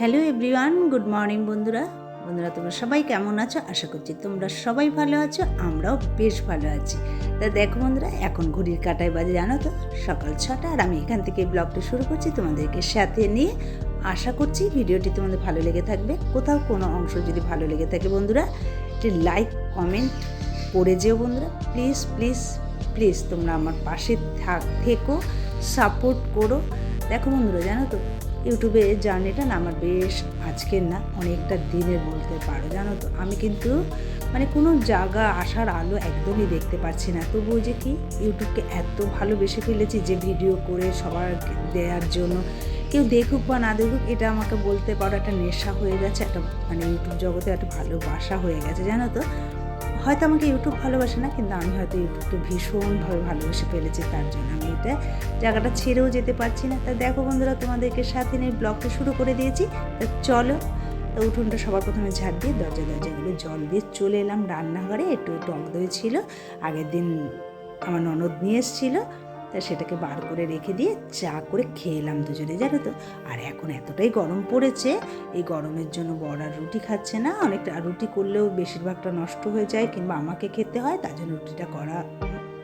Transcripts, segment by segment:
Hello everyone, good morning বন্ধুরা। বন্ধুরা, তোমরা সবাই কেমন আছো? আশা করছি তোমরা সবাই ভালো আছো, আমরাও বেশ ভালো আছি। তা দেখো বন্ধুরা, এখন ঘড়ির কাটায় বাজে, জানো তো? সকাল ছটা, আর আমি এখান থেকে ব্লগটা শুরু করছি তোমাদেরকে সাথে নিয়ে। আশা করছি ভিডিওটি তোমাদের ভালো লেগে থাকবে। কোথাও কোনো অংশ যদি ভালো লেগে থাকে বন্ধুরা, একটি লাইক, কমেন্ট করে যেও বন্ধুরা। প্লিজ প্লিজ প্লিজ তোমরা আমার পাশে থাক, থেকো, সাপোর্ট করো। দেখো বন্ধুরা, জানো তো? ইউটিউবে জার্নিটা না আমার বেশ আজকের না, অনেকটা দিনের বলতে পারো, জানো তো। আমি কিন্তু মানে কোনো জায়গা আসার আলো একদমই দেখতে পাচ্ছি না। তবুও যে কি, ইউটিউবকে এত ভালোবেসে ফেলেছি যে ভিডিও করে সবার দেওয়ার জন্য। কেউ দেখুক বা না দেখুক, এটা আমাকে বলতে পারো একটা নেশা হয়ে গেছে, একটা মানে ইউটিউব জগতে একটা ভালোবাসা হয়ে গেছে, জানো তো? হয়তো আমাকে ইউটিউব ভালোবাসে না, কিন্তু আমি হয়তো ইউটিউবকে ভীষণভাবে ভালোবেসে ফেলেছি, তার জন্য আমি এটা জায়গাটা ছেড়েও যেতে পারছি না। তা দেখো বন্ধুরা, তোমাদেরকে সাথে নিয়ে ব্লগটা শুরু করে দিয়েছি। তা চলো, তা উঠোনটা সবার প্রথমে ঝাড় দিয়ে দরজা দরজাগুলো জল দিয়ে চলে এলাম। রান্নাঘরে একটু টক দই ছিল, আগের দিন আমার ননদ নিয়ে এসেছিল। তা সেটাকে বার করে রেখে দিয়ে চা করে খেলাম দুজনে, জানো তো। আর এখন এতটাই গরম পড়েছে, এই গরমের জন্য বড় আর রুটি খাচ্ছে না। অনেকটা রুটি করলেও বেশিরভাগটা নষ্ট হয়ে যায় কিংবা আমাকে খেতে হয়, তার জন্য রুটিটা করা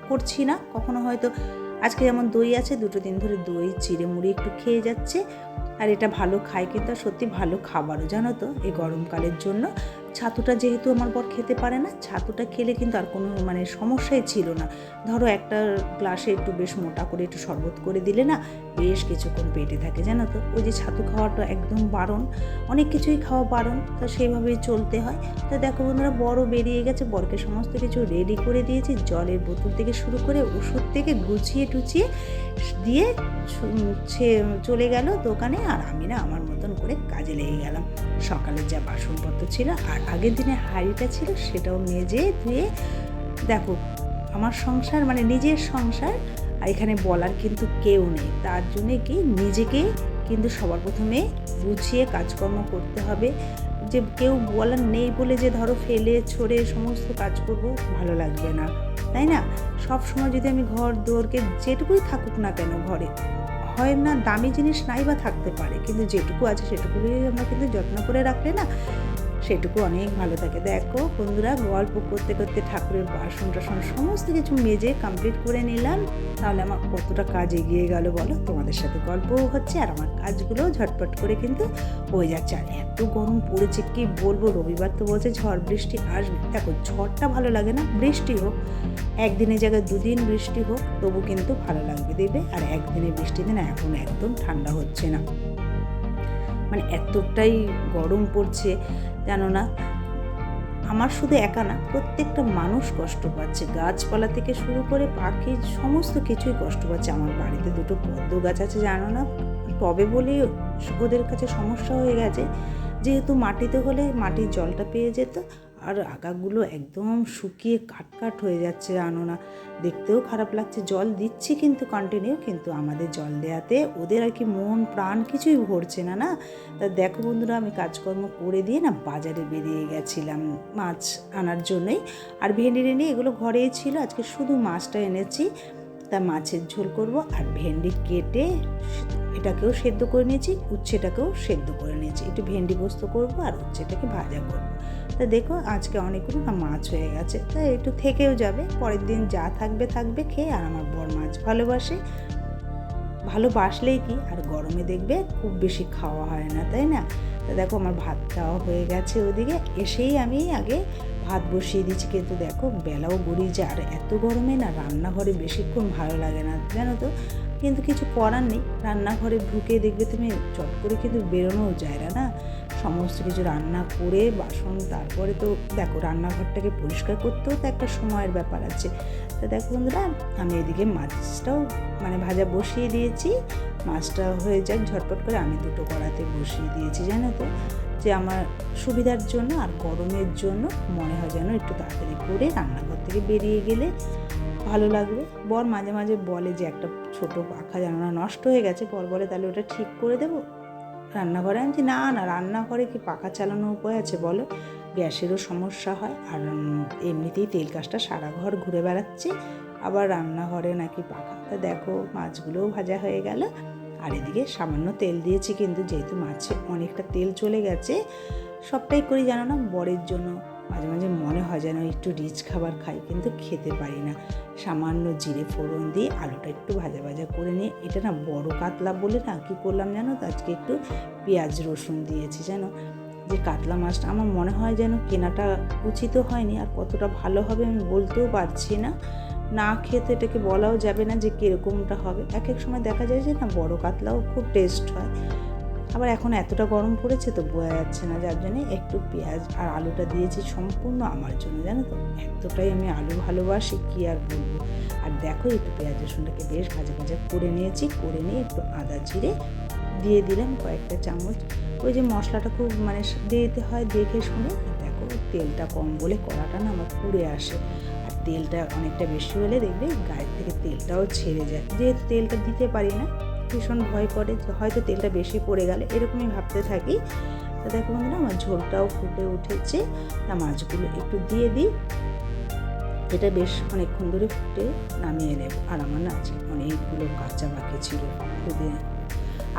করছি না কখনো হয়তো। আজকে যেমন দই আছে, দুটো দিন ধরে দই, চিড়ে মুড়ি একটু খেয়ে যাচ্ছে। আর এটা ভালো খায় কিন্তু সত্যি ভালো খাবারও, জানো তো, এই গরমকালের জন্য। ছাতুটা যেহেতু আমার বর খেতে পারে না, ছাতুটা খেলে কিন্তু আর কোনো মানে সমস্যাই ছিল না। ধরো একটা গ্লাসে একটু বেশ মোটা করে একটু শরবত করে দিলে না বেশ কিছুক্ষণ পেটে থাকে, জানো তো? ওই যে ছাতু খাওয়াটা একদম বারণ, অনেক কিছুই খাওয়া বারণ, তো সেইভাবেই চলতে হয়। তা দেখো বন্ধুরা বড় বেরিয়ে গেছে, বরকে সমস্ত কিছু রেডি করে দিয়েছি, জলের বোতল থেকে শুরু করে ওষুধ থেকে গুছিয়ে টুচিয়ে দিয়ে চলে গেল দোকানে, আর আমি না আমার মতন করে কাজে লেগে গেলাম। সকালের যা বাসনপত্র ছিল আর আগের দিনে হাঁড়িটা ছিল সেটাও মেজে ধুয়ে, দেখো, আমার সংসার মানে নিজের সংসার আর এখানে বলার কিন্তু কেউ নেই। তার জন্যে কি নিজেকে কিন্তু সবার প্রথমে গুছিয়ে কাজকর্ম করতে হবে। যে কেউ বলার নেই বলে যে ধরো ফেলে, ছড়ে সমস্ত কাজ করব, ভালো লাগবে না, তাই না? সব সময় যদি আমি ঘর দৌড়কে যেটুকুই থাকুক না কেন ঘরে, হয় না দামি জিনিস নাই বা থাকতে পারে, কিন্তু যেটুকু আছে সেটুকুই আমরা কিন্তু যত্ন করে রাখলে না সেটুকু অনেক ভালো থাকে। দেখো বন্ধুরা, গল্প করতে করতে ঠাকুরের বাসন টাসন সমস্ত কিছু মেজে কমপ্লিট করে নিলাম। তাহলে আমার কতটা কাজ এগিয়ে গেল বলো? তোমাদের সাথে গল্পও হচ্ছে আর আমার কাজগুলোও ঝটপট করে কিন্তু হয়ে যাচ্ছে। আর এত গরম পড়েছে, কি বলব? রবিবার তো বলছে ঝড় বৃষ্টি আসবে। দেখো ঝড়টা ভালো লাগে না, বৃষ্টি হোক, একদিনের জায়গায় দুদিন বৃষ্টি হোক, তবু কিন্তু ভালো লাগবে দেবে আর একদিনে বৃষ্টিতে না এখন একদম ঠান্ডা হচ্ছে না। মানে এতটাই গরম পড়ছে জানো না আমার শুধু একা না, প্রত্যেকটা মানুষ কষ্ট পাচ্ছে। গাছপালা থেকে শুরু করে পাখি, সমস্ত কিছুই কষ্ট পাচ্ছে। আমার বাড়িতে দুটো পদ্ম গাছ আছে, জানো না? টবে বলেই ওদের কাছে সমস্যা হয়ে গেছে। যেহেতু মাটিতে হলে মাটির জলটা পেয়ে যেত আর আগাগুলো একদম শুকিয়ে কাট কাট হয়ে যাচ্ছে জানো না দেখতেও খারাপ লাগছে, জল দিচ্ছি কিন্তু কন্টিনিউ কিন্তু আমাদের জল দেওয়াতে ওদের আর কি মন প্রাণ কিছুই ভরছে না না? তা দেখো বন্ধুরা, আমি কাজকর্ম করে দিয়ে না বাজারে বেরিয়ে গেছিলাম মাছ আনার জন্যই। আর ভেন্ডি রেন্ডি এগুলো ঘরেই ছিল, আজকে শুধু মাছটা এনেছি। তা মাছের ঝোল করব আর ভেন্ডি কেটে এটাকেও সেদ্ধ করে নিয়েছি, উচ্ছেটাকেও সেদ্ধ করে নিয়েছি। একটু ভেন্ডি পোস্ত করব আর উচ্ছেটাকে ভাজা করব। তা দেখো আজকে অনেকগুলো না মাছ হয়ে গেছে। তা একটু থেকেও যাবে। পরের দিন যা থাকবে থাকবে, খেয়ে আর আমার বর মাছ ভালোবাসে। ভালোবাসলেই কি? আর গরমে দেখবে খুব বেশি খাওয়া হয় না, তাই না? তা দেখো আমার ভাত খাওয়া হয়ে গেছে ওদিকে। এসেই আমি আগে ভাত বসিয়ে দিচ্ছি কিন্তু দেখো বেলাও গড়িয়ে যায়। আর এত গরমে না রান্নাঘরে বেশিক্ষণ ভালো লাগে না, জানো তো? কিন্তু কিছু করার নেই। রান্নাঘরে ঢুকে দেখবে তুমি চট করে কিন্তু বেরোনোও যায় না? সমস্ত কিছু রান্না করে, বাসন, তারপরে তো দেখো রান্নাঘরটাকে পরিষ্কার করতেও তো একটা সময়ের ব্যাপার আছে। তা দেখো বন্ধুরা, আমি এদিকে মাছটাও মানে ভাজা বসিয়ে দিয়েছি। মাছটা হয়ে যাক ঝটপট করে, আমি দুটো কড়াতে বসিয়ে দিয়েছি, জানো তো? যে আমার সুবিধার জন্য আর গরমের জন্য মনে হয় যেন একটু তাড়াতাড়ি করে রান্নাঘর থেকে বেরিয়ে গেলে ভালো লাগবে। বর মাঝে মাঝে বলে যে একটা ছোট পাখা জানা নষ্ট হয়ে গেছে বর বলে তাহলে ওটা ঠিক করে দেবো? রান্নাঘরে আমি না না রান্নাঘরে কি পাখা চালানোর উপায় আছে বলো? গ্যাসেরও সমস্যা হয়। আর এমনিতেই তেল কাজটা সারা ঘর ঘুরে বেড়াচ্ছে। আবার রান্নাঘরে নাকি পাখা। তা দেখো, মাছগুলোও ভাজা হয়ে গেল। আর এদিকে সামান্য তেল দিয়েছি, কিন্তু যেহেতু মাছে অনেকটা তেল চলে গেছে, সবটাই করি জানো না? বরের জন্য মাঝে মাঝে মনে হয় যেন একটু রিচ খাবার খাই, কিন্তু খেতে পারি না। সামান্য জিরে ফোড়ন দিয়ে আলুটা একটু ভাজা ভাজা করে নিয়ে, এটা না বড় কাতলা বলে না, কী করলাম জানো? তো আজকে একটু পেঁয়াজ রসুন দিয়েছি জানো? যে কাতলা মাছটা আমার মনে হয় যেন কেনাটা উচিত হয়নি, আর কতটা ভালো হবে আমি বলতেও পারছি না। না খেতে এটাকে বলাও যাবে না যে কীরকমটা হবে। এক এক সময় দেখা যায় যে না বড় কাতলাও খুব টেস্ট হয়। আবার এখন এতটা গরম পড়েছে তো বোঝা যাচ্ছে না, যার জন্যে একটু পেঁয়াজ আর আলুটা দিয়েছি সম্পূর্ণ আমার জন্য, জানো তো? এতটাই আমি আলু ভালোবাসি, কী আর বলব? আর দেখো, একটু পেঁয়াজ রসুনটাকে বেশ ভাজা ভাজা করে নিয়েছি, করে নিয়ে একটু আদা জিরে দিয়ে দিলাম কয়েকটা চামচ। ওই যে মশলাটা খুব মানে দিতে হয় দেখে শুনে। দেখো, তেলটা কম বলে কড়াটা না আমার পুড়ে আসে। আর তেলটা অনেকটা বেশি হলে দেখবে গায়ের থেকে তেলটাও ছেড়ে যায়। যেহেতু তেলটা দিতে পারি না ভীষণ ভয় করে হয়তো তেলটা বেশি পড়ে গেলে, এরকমই ভাবতে থাকি। তো দেখো বন্ধুরা, আমার ঝোলটাও ফুটে উঠেছে। তা মাছগুলো একটু দিয়ে দিই। এটা বেশ অনেকক্ষণ ধরে ফুটে নামিয়ে নেব। আর আমার না আজকে অনেকগুলো কাঁচা বাকি ছিল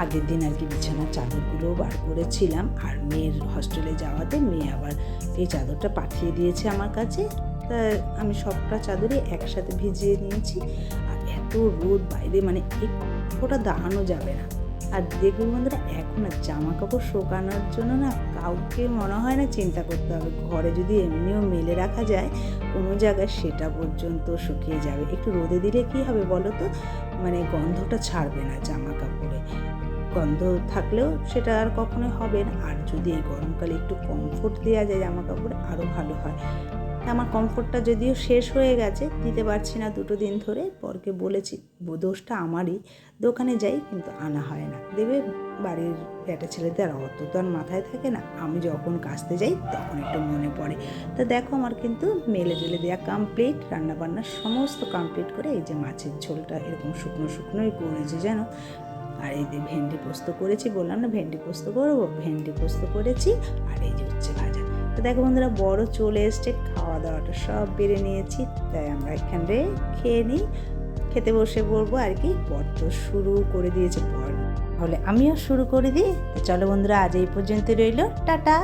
আগের দিন আর কি বিছানার চাদরগুলো বার করেছিলাম। আর মেয়ের হস্টেলে যাওয়াতে মেয়ে আবার এই চাদরটা পাঠিয়ে দিয়েছে আমার কাছে। তা আমি সবটা চাদরই একসাথে ভিজিয়ে নিয়েছি। আর এত রোদ বাইরে মানে এক ফোঁটা দাঁড়ানো যাবে না। আর দেখবেন বন্ধুরা, এখন আর জামা কাপড় শোকানোর জন্য না কাউকে মনে হয় না চিন্তা করতে হবে। ঘরে যদি এমনিও মেলে রাখা যায়, কোনো জায়গায় সেটা পর্যন্ত শুকিয়ে যাবে। একটু রোদে দিলে কী হবে বলো তো? মানে গন্ধটা ছাড়বে না জামা কাপড়ে গন্ধ থাকলেও সেটা আর কখনোই হবে না। আর যদি এই গরমকালে একটু কমফোর্ট দেওয়া যায় জামা কাপড়ে আরও ভালো হয়। আমার কমফোর্টটা যদিও শেষ হয়ে গেছে, দিতে পারছি না দুটো দিন ধরে। পরকে বলেছি দোষটা আমারই। দোকানে যাই, কিন্তু আনা হয় না। দেবে বাড়ির ব্যাটা ছেলেদের আর অত তো আর মাথায় থাকে না। আমি যখন কাচতে যাই, তখন একটু মনে পড়ে। তা দেখো আমার কিন্তু মেলে জেলে দেওয়া কমপ্লিট রান্নাবান্না সমস্ত কমপ্লিট করে এই যে মাছের ঝোলটা এরকম শুকনো শুকনোই করেছি যেন আর এই যে ভেন্ডি পোস্ত করেছি, বললাম না ভেন্ডি পোস্ত করব? ভেন্ডি পোস্ত করেছি, আর এই যে হচ্ছে ভাজা। তো দেখো বন্ধুরা, বড় চলে এসছে খাওয়া দাওয়াটা সব বেড়ে নিয়েছি, তাই আমরা এখানে খেয়ে নিই। খেতে বসে বলব আর কি, পর তো শুরু করে দিয়েছে পর। তাহলে আমিও শুরু করে দিই। চলো বন্ধুরা, আজ এই পর্যন্ত রইল। টাটা!